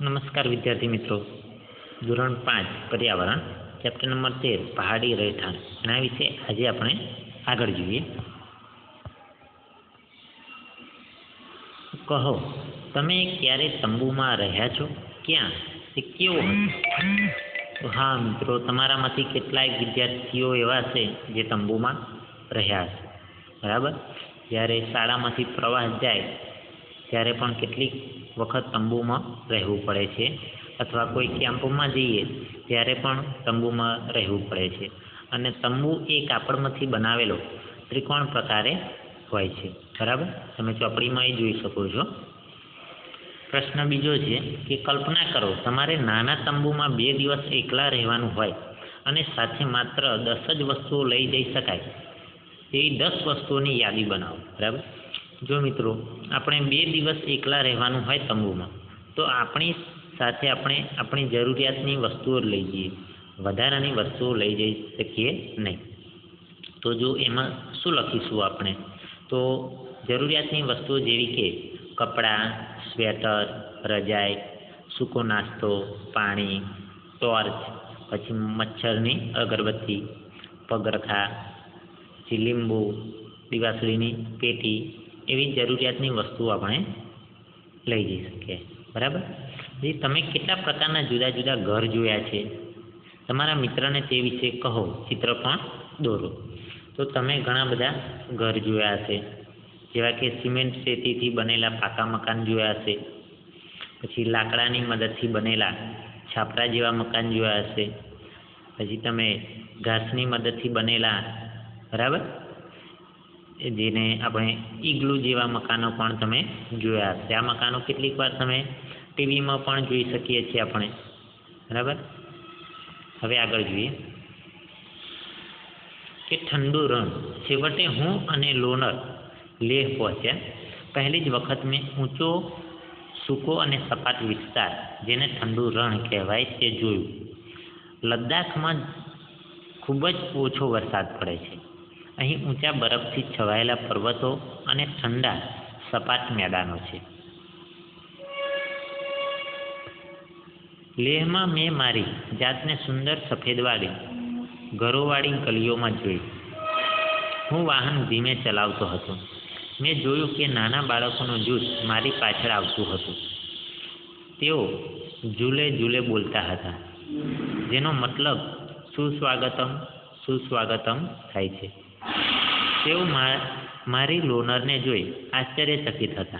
નમસ્કાર વિદ્યાર્થી મિત્રો. ધોરણ પાંચ, પર્યાવરણ ચેપ્ટર નંબર તેર, પહાડી રહેઠાણ. એના વિશે આજે આપણે આગળ જોઈએ. કહો, તમે ક્યારે તંબુમાં રહ્યા છો? ક્યાં? તે કેવો હા મિત્રો, તમારામાંથી કેટલાય વિદ્યાર્થીઓ એવા છે જે તંબુમાં રહ્યા છે. બરાબર? જ્યારે શાળામાંથી પ્રવાસ જાય, ત્યારે પણ કેટલીક વખત તંબુમાં રહેવું પડે છે અથવા કોઈ કેમ્પમાં જઈએ ત્યારે પણ તંબુમાં રહેવું પડે છે. અને તંબુ એ કાપડમાંથી બનાવેલો ત્રિકોણ પ્રકારે હોય છે. બરાબર? તમે ચોપડીમાં એ જોઈ શકો છો. પ્રશ્ન બીજો છે કે કલ્પના કરો, તમારે નાના તંબુમાં બે દિવસ એકલા રહેવાનું હોય અને સાથે માત્ર દસ જ વસ્તુઓ લઈ જઈ શકાય એવી દસ વસ્તુઓની યાદી બનાવો. બરાબર? જો મિત્રો, આપણે બે દિવસ એકલા રહેવાનું હોય તંબુમાં, તો આપણી સાથે આપણે આપણી જરૂરિયાતની વસ્તુઓ લઈ જઈએ. વધારાની વસ્તુઓ લઈ જઈ શકીએ નહીં. તો જો એમાં શું લખીશું આપણે? તો જરૂરિયાતની વસ્તુઓ જેવી કે કપડાં, સ્વેટર, રજાઈ, સૂકો નાસ્તો, પાણી, ટોર્ચ, પછી મચ્છરની અગરબત્તી, પગરખા લીંબુ દિવાસળીની પેટી એવી જરૂરિયાતની વસ્તુઓ આપણે લઈ જઈ શકીએ. બરાબર? જે તમે કેટલા પ્રકારના જુદા જુદા ઘર જોયા છે? તમારા મિત્રને તે વિશે કહો ચિત્ર પણ દોરો. તો તમે ઘણા બધા ઘર જોયા હશે. જેવા કે સિમેન્ટ શેતીથી બનેલા પાકા મકાન જોયા હશે. પછી લાકડાની મદદથી બનેલા છાપરા જેવા મકાન જોયા હશે. પછી તમે ઘાસની મદદથી બનેલા, બરાબર? જેને આપણે ઈગ્લુ જેવા મકાનો પણ તમે જોયા હશે. આ મકાનો કેટલીક વાર તમે ટીવીમાં પણ જોઈ શકીએ છીએ આપણે. બરાબર? હવે આગળ જોઈએ. કે ઠંડુ રણ છેવટે હું અને લોનર લેહ પહોંચ્યા. પહેલી જ વખત મેં ઊંચો, સૂકો અને સપાટ વિસ્તાર, જેને ઠંડુ રણ કહેવાય, તે જોયું. લદ્દાખમાં ખૂબ જ ઓછો વરસાદ પડે છે. અહીં ઊંચા બરફથી છવાયેલા પર્વતો અને ઠંડા સપાટ મેદાનો છે. લેહમાં મેં મારી જાતને સુંદર સફેદવાળી, ઘરોવાળી ગલીઓમાં જોઈ. હું વાહન ધીમે ચલાવતો હતો. મેં જોયું કે નાના બાળકોનું જૂથ મારી પાછળ આવતું હતું. તેઓ ઝૂલે ઝૂલે બોલતા હતા, જેનો મતલબ સુસ્વાગતમ સુસ્વાગતમ થાય છે. તેઓ મારી લોનરને જોઈ આશ્ચર્યચકિત હતા.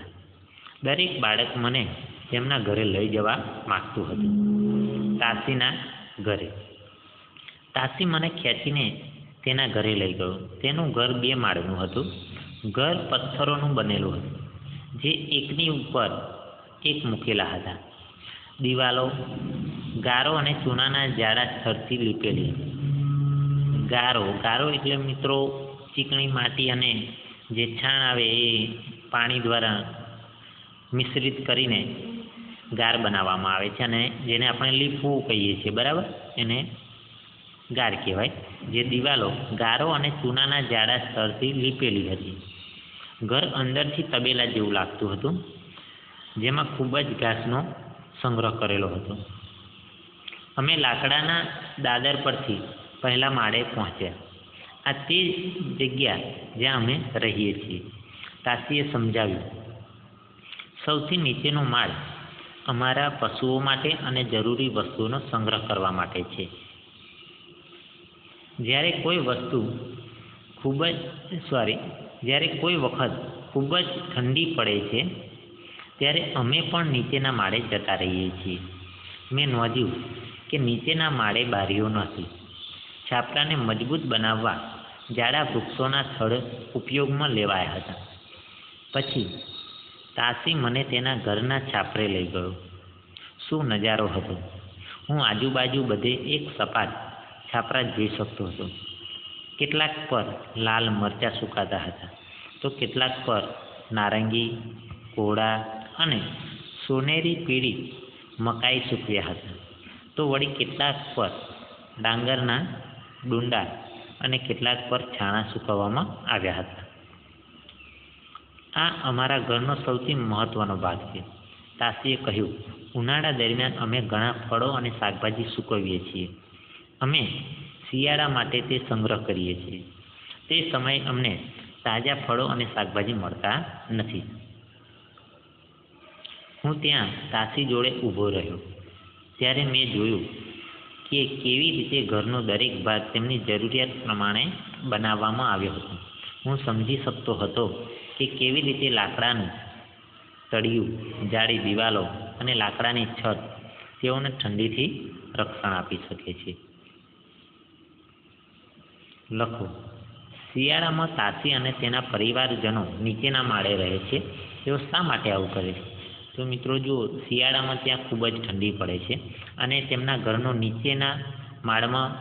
દરેક બાળક મને તેમના ઘરે લઈ જવા માગતું હતું. તાસીના ઘરે. તાસી મને ખેંચીને તેના ઘરે લઈ ગયો. તેનું ઘર બે માળનું હતું. ઘર પથ્થરોનું બનેલું હતું, જે એકની ઉપર એક મૂકેલા હતા. દિવાલો ગારો અને ચૂનાના જાડા સ્તરથી લીપેલી ગારો. ગારો એટલે મિત્રો ચીકણી માટી અને જે છાણ આવે એ પાણી દ્વારા મિશ્રિત કરીને ગાર બનાવવામાં આવે છે અને જેને આપણે લીપવું કહીએ છીએ, બરાબર? એને ગાર કહેવાય. જે દિવાલો ગારો અને ચૂનાના જાડા સ્તરથી લીપેલી હતી. ઘર અંદરથી તબેલા જેવું લાગતું હતું, જેમાં ખૂબ જ ઘાસનો સંગ્રહ કરેલો હતો. અમે લાકડાના દાદર પરથી પહેલા માળે પહોંચ્યા. આ તે જગ્યા જ્યાં અમે રહીએ છીએ. તાસીએ સમજાવ્યું. સૌથી નીચેનો માળ અમારા પશુઓ માટે અને જરૂરી વસ્તુઓનો સંગ્રહ કરવા માટે છે. જ્યારે કોઈ વસ્તુ ખૂબ જ સોરી જ્યારે કોઈ વખત ખૂબ જ ઠંડી પડે છે, ત્યારે અમે પણ નીચેના માળે જતા રહીએ છીએ. મેં નોંધ્યું કે નીચેના માળે બારીઓ નથી. છાપરાને મજબૂત બનાવવા જાડા વૃક્ષોના થડ ઉપયોગમાં લેવાયા હતા. પછી તાસી મને તેના ઘરના છાપરે લઈ ગયો. શું નજારો હતો? હું આજુબાજુ બધે એક સપાટ છાપરા જોઈ શકતો હતો. કેટલાક પર લાલ મરચાં સુકાતા હતા. તો કેટલાક પર નારંગી, કોળા અને સોનેરી પીળી મકાઈ સૂકવ્યા હતા. તો વળી કેટલાક પર ડાંગરના ડુંડા અને કેટલાક પર છાણા સૂકવવામાં આવ્યા હતા. આ અમારા ઘરનો સૌથી મહત્વનો ભાગ છે. તાસીએ કહ્યું, ઉનાળા દરમિયાન અમે ઘણા ફળો અને શાકભાજી સૂકવીએ છીએ. અમે શિયાળા માટે તે સંગ્રહ કરીએ છીએ. તે સમયે અમને તાજા ફળો અને શાકભાજી મળતા નથી. હું ત્યાં તાસી જોડે ઊભો રહ્યો. ત્યારે મેં જોયું કે કેવી રીતે ઘરનો દરેક ભાગ તેમની જરૂરિયાત પ્રમાણે બનાવવામાં આવ્યો હતો. હું સમજી શકતો હતો કે કેવી રીતે લાકડાનું તળિયું જાડી દિવાલો અને લાકડાની છત તેઓને ઠંડીથી રક્ષણ આપી શકે છે. લખો, શિયાળામાં તાસી અને તેના પરિવારજનો નીચેના માળે રહે છે. તેઓ શા માટે આવું કરે છે? તો મિત્રો જુઓ શિયાળામાં ત્યાં ખૂબ જ ઠંડી પડે છે અને તેમના ઘરનો નીચેના માળમાં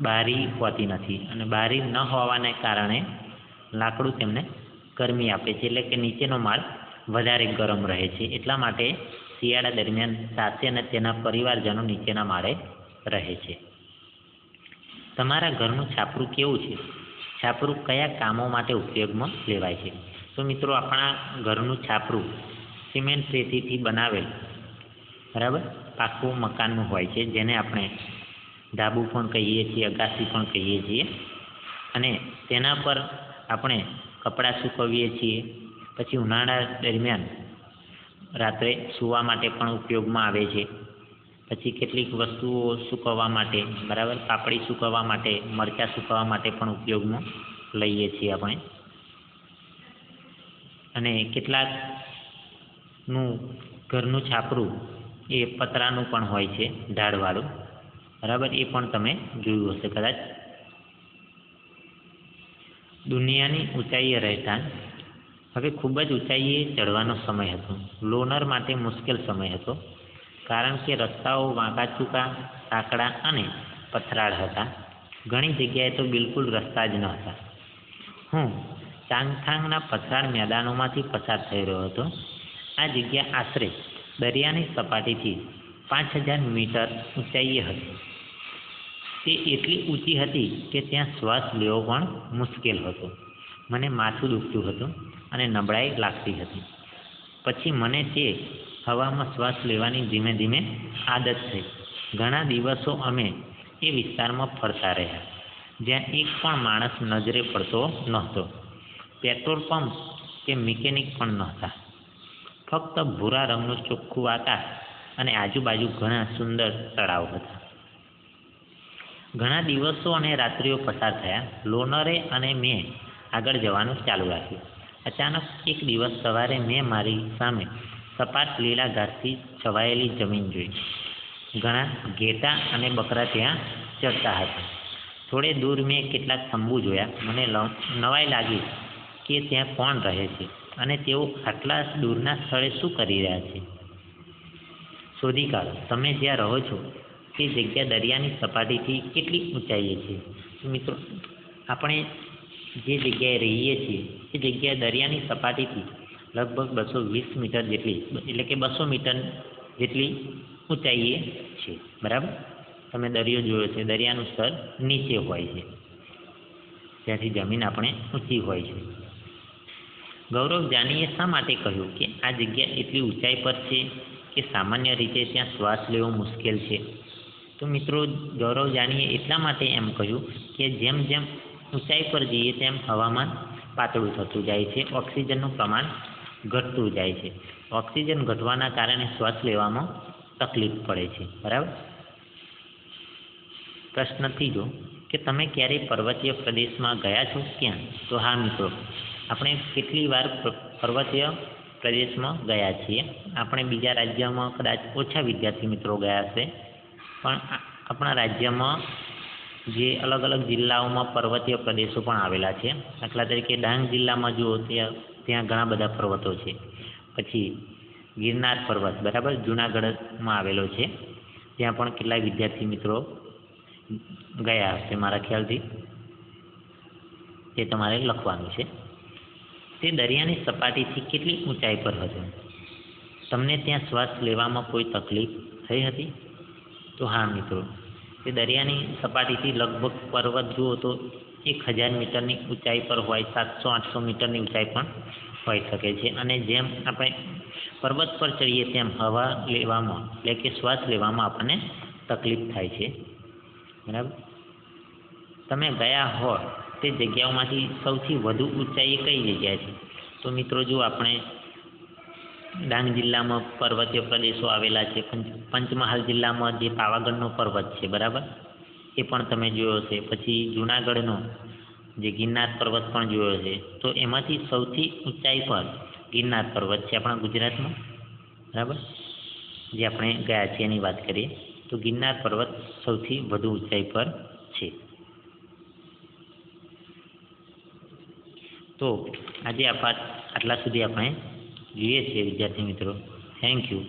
બારી હોતી નથી અને બારી ન હોવાને કારણે લાકડું તેમને ગરમી આપે છે. એટલે કે નીચેનો માળ વધારે ગરમ રહે છે. એટલા માટે શિયાળા દરમિયાન સાથે અને તેના પરિવારજનો નીચેના માળે રહે છે. તમારા ઘરનું છાપરું કેવું છે? છાપરું કયા કામો માટે ઉપયોગમાં લેવાય છે? તો મિત્રો આપણા ઘરનું છાપરું સિમેન્ટ રેતીથી બનાવેલ. બરાબર? પાકું મકાનનું હોય છે, જેને આપણે ધાબુ પણ કહીએ છીએ, અગાસી પણ કહીએ છીએ. અને તેના પર આપણે કપડાં સૂકવીએ છીએ. પછી ઉનાળા દરમિયાન રાત્રે સૂવા માટે પણ ઉપયોગમાં આવે છે. પછી કેટલીક વસ્તુઓ સૂકવવા માટે, બરાબર? પાપડી સૂકવવા માટે, મરચાં સૂકવવા માટે પણ ઉપયોગમાં લઈએ છીએ આપણે. અને કેટલાક નું ઘરનું છાપરું એ પતરાનું પણ હોય છે, ઢાળવાળું. બરાબર? એ પણ તમે જોયું હશે કદાચ. દુનિયાની ઊંચાઈએ રહેતા, હવે ખૂબ જ ઊંચાઈએ ચડવાનો સમય હતો. લોનર માટે મુશ્કેલ સમય હતો, કારણ કે રસ્તાઓ વાંકા ચૂકા સાંકડા અને પથરાળ હતા. ઘણી જગ્યાએ તો બિલકુલ રસ્તા જ ન હતા. હું ચાંગથાંગના પથરાળ મેદાનોમાંથી પસાર થઈ રહ્યો હતો. આ જગ્યા આશરે દરિયાની સપાટીથી પાંચ હજાર મીટર ઊંચાઈએ હતી. તે એટલી ઊંચી હતી કે ત્યાં શ્વાસ લેવો પણ મુશ્કેલ હતો. મને માથું દુખતું હતું અને નબળાઈ લાગતી હતી. પછી મને તે હવામાં શ્વાસ લેવાની ધીમે ધીમે આદત થઈ. ઘણા દિવસો અમે એ વિસ્તારમાં ફરતા રહ્યા. જ્યાં એક પણ માણસ નજરે પડતો નહોતો. પેટ્રોલ પંપ કે મિકેનિક પણ નહોતા. ફક્ત ભૂરા રંગનું ચોખ્ખું આકાશ અને આજુબાજુ ઘણા સુંદર તળાવ હતા. ઘણા દિવસો અને રાત્રિઓ પસાર થયા. લોનરે અને મેં આગળ જવાનું ચાલુ રાખ્યું. અચાનક એક દિવસ સવારે મેં મારી સામે સપાટ લીલા ઘાસથી છવાયેલી જમીન જોઈ. ઘણા ઘેટા અને બકરા ત્યાં ચરતા હતા. થોડે દૂર મેં કેટલાક તંબુ જોયા. મને નવાઈ લાગી કે ત્યાં કોણ રહે છે. અને તેઓ આટલા દૂરના સ્થળે શું કરી રહ્યા છે? શોધી કાઢો તમે જ્યાં રહો છો, તે જગ્યા દરિયાની સપાટીથી કેટલી ઊંચાઈએ છે? મિત્રો, આપણે જે જગ્યાએ રહીએ છીએ, તે જગ્યા દરિયાની સપાટીથી લગભગ બસો વીસ મીટર જેટલી, એટલે કે બસો મીટર જેટલી ઊંચાઈએ છે. બરાબર? તમે દરિયો જોયો છે, દરિયાનું સ્તર નીચે હોય છે. ત્યાંથી જમીન આપણે ઊંચી હોય છે. ગૌરવ જાનીએ શા માટે કહ્યું કે આ જગ્યા એટલી ઊંચાઈ પર છે કે સામાન્ય રીતે ત્યાં શ્વાસ લેવો મુશ્કેલ છે? તો મિત્રો, ગૌરવ જાનીએ એટલા માટે એમ કહ્યું કે જેમ જેમ ઊંચાઈ પર જઈએ તેમ હવામાન પાતળું થતું જાય છે, ઓક્સિજનનું પ્રમાણ ઘટતું જાય છે. ઓક્સિજન ઘટવાના કારણે શ્વાસ લેવામાં તકલીફ પડે છે, બરાબર? પ્રશ્ન ત્રીજો કે તમે ક્યારેય પર્વતીય પ્રદેશમાં ગયા છો? ક્યાં? તો હા, મિત્રો. આપણે કેટલી વાર પર્વતીય પ્રદેશમાં ગયા છીએ? આપણે બીજા રાજ્યમાં કદાચ ઓછા વિદ્યાર્થી મિત્રો ગયા હશે. પણ આપણા રાજ્યમાં જે અલગ અલગ જિલ્લાઓમાં પર્વતીય પ્રદેશો પણ આવેલા છે. દાખલા તરીકે ડાંગ જિલ્લામાં જુઓ, ત્યાં ત્યાં ઘણા બધા પર્વતો છે. પછી ગિરનાર પર્વત, બરાબર? જુનાગઢમાં આવેલો છે. ત્યાં પણ કેટલાય વિદ્યાર્થી મિત્રો ગયા હશે મારા ખ્યાલથી. તે તમારે લખવાનું છે. તે દરિયાની સપાટીથી કેટલી ઊંચાઈ પર હતો તમને ત્યાં શ્વાસ લેવામાં કોઈ તકલીફ થઈ હતી? તો હા, મિત્રો. તે દરિયાની સપાટીથી લગભગ પર્વત જુઓ તો એક હજાર મીટરની ઊંચાઈ પર હોય, સાતસો, આઠસો મીટરની ઊંચાઈ પણ હોઈ શકે છે. અને જેમ આપણે પર્વત પર ચડીએ તેમ હવા લેવામાં, એટલે કે શ્વાસ લેવામાં આપણને તકલીફ થાય છે. બરાબર? તમે ગયા હો તે જગ્યાઓમાંથી સૌથી વધુ ઊંચાઈ કઈ જગ્યા છે? તો મિત્રો, જો આપણે ડાંગ જિલ્લામાં પર્વતીય પ્રદેશો આવેલા છે પંચમહાલ જિલ્લામાં જે પાવાગઢનો પર્વત છે, બરાબર? એ પણ તમે જોયો છે પછી જુનાગઢનો જે ગિરનાર પર્વત પણ જોયો છે તો એમાંથી સૌથી ઊંચાઈ પર ગિરનાર પર્વત છે આપણા ગુજરાતમાં, બરાબર? જે આપણે ગયા છીએ એની વાત કરીએ. તો ગિરનાર પર્વત સૌથી વધુ ઊંચાઈ પર છે. તો આજે આ પાઠ આટલા સુધી આપણે જોઈએ છીએ વિદ્યાર્થી મિત્રો. Thank you